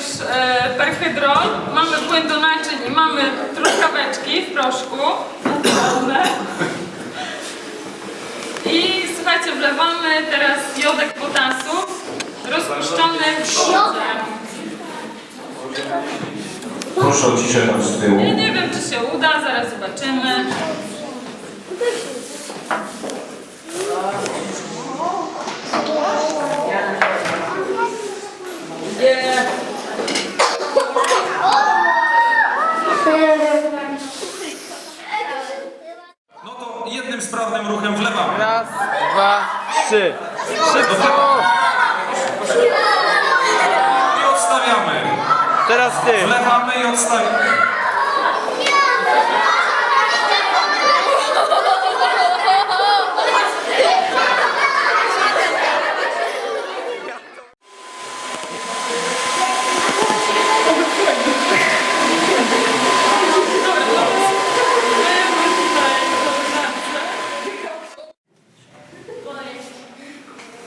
już e, perhydrol, mamy płyn do naczyń i mamy truskaweczki w proszku. I słuchajcie, wlewamy teraz jodek potasu rozpuszczony w wodzie. Proszę o ciszę tam z tyłu. Ja nie wiem, czy się uda, zaraz zobaczymy. Nie. No to jednym sprawnym ruchem wlewamy. Raz, dwa, trzy. Szybko! I odstawiamy. Teraz ty. Wlewamy i odstawiamy.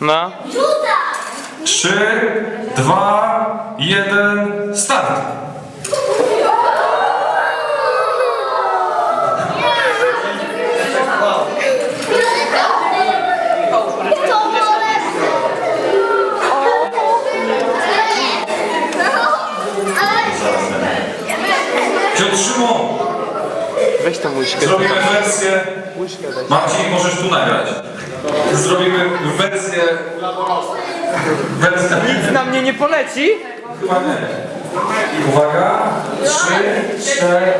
No. Trzy, dwa, jeden, start. Piotr Szymon, Weź łyżkę. zrobimy wersję. Łyżkę weź. Marcin, możesz tu nagrać. Zrobimy wersję. Wersję. Nic na mnie nie poleci? Chyba nie. Uwaga. Trzy, cztery,